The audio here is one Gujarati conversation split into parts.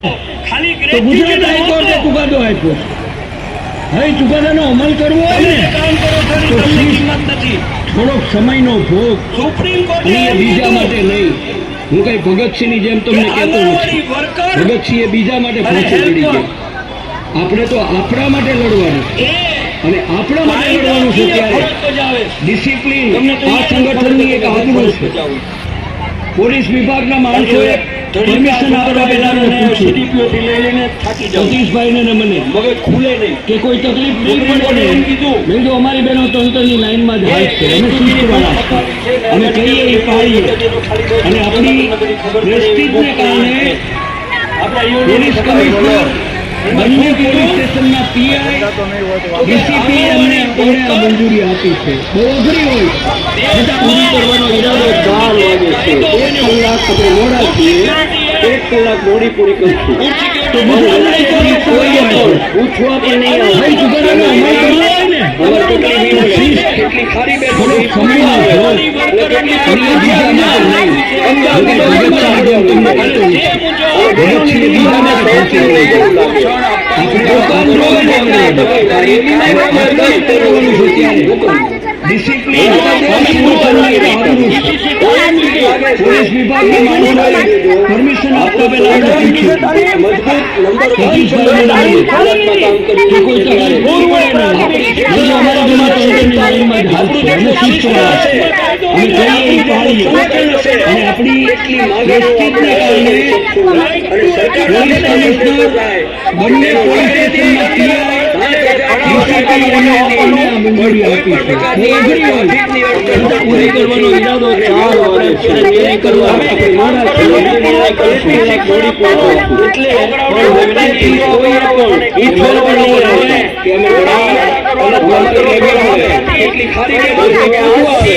તો ગુજરાત હાઈકોર્ટે ચુકાદો આપ્યો. હવે ચુકાદાનો અમલ કરવો હોય ને છો થોડોક સમયનો ભોગ બીજા માટે નહીં હું કઈ ભગતસિંહની જેમ તમને કહેતો નથી. ભગતસિંહ બીજા માટે પહોંચી પડી હેલ્પર. આપણે તો આપણા માટે લડવાનું. અને આપણા માટે લડવાનું છે ત્યારે છે. ડિસિપ્લિન આ સંગઠનની એક આબરૂ છે. પોલીસ વિભાગના માણસોએ સતીશભાઈને ને મને. મગજ ખુલે નહીં. કે કોઈ તકલીફ નહીં પડે કીધું. મેં કીધું અમારી બહેનો તંત્રની લાઈનમાં જ હાથ છે. અમે શિસ્તવાળા અમે કહીએ એ પાડીએ. અને આપણી પ્રેસ્ટીજને કારણે પોલીસ કમિશનર બંને પોલીસ સ્ટેશનના પીઆઈ ડીસીપી એમને આપણને આ મંજૂરી આપી છે. બહુ અઘરી હોય. છતાં પૂરી કરવાનો ઈરાદો વાગે છે. મોડા છીએ. એક કલાક મોડી પૂરી કરશું પૂછવા પણ નહીં અમારે કેટલી બેઠો. ડિસિપ્લિન આ સંગઠનની એક આબરૂ છે. પોલીસ વિભાગની માણસોએ પરમિશન આપતા પહેલા અમે પૂછ્યું સતીશભાઈને મને કે કોઈ તકલીફ નહીં પડે ને મેં કીધું અમારા ઘરમાં તંત્રની લાઈનમાં જ હાથ છે અમે શિસ્તવાળા છીએ. અમે કહીએ એ પાડીએ અને આપણી પ્રેસ્ટીજને કારણે પોલીસ કમિશનર બંને પોલીસ પૂરી કરવાનો ઈરાદો ચાર વારે છે કરવા આપણે મોડા નિર્ણય કરશું કલાક મોડી પહોંચીશું. એટલે પણ વિનંતી પણ ઈ ઠોરવા નહીં આવે કે અમે વડા અમારે લેવી આવે. કેટલી ખારી કે બધી કે આવું આવે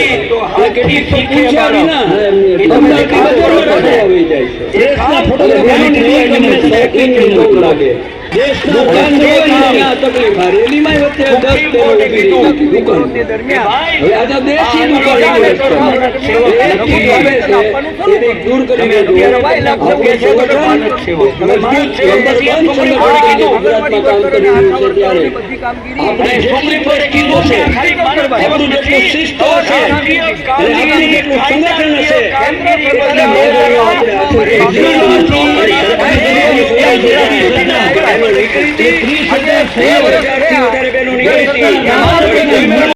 અને કેટલીક તો પૂછ્યા વિના અમદાવાદની બજારમાં રખડવા વહી જાય છે દેશના ફોટોગ્રાફી નિર્ણય તમને સાયકલિંગ દૂર કરી રહ્યું આપણે છે આપણું જેટલું શિસ્ત છે આપણું જેટલું સંગઠન હશે એટલી મોજણીઓ આપણે ત્રીસ હજાર વધારે બહેનો નીકળી.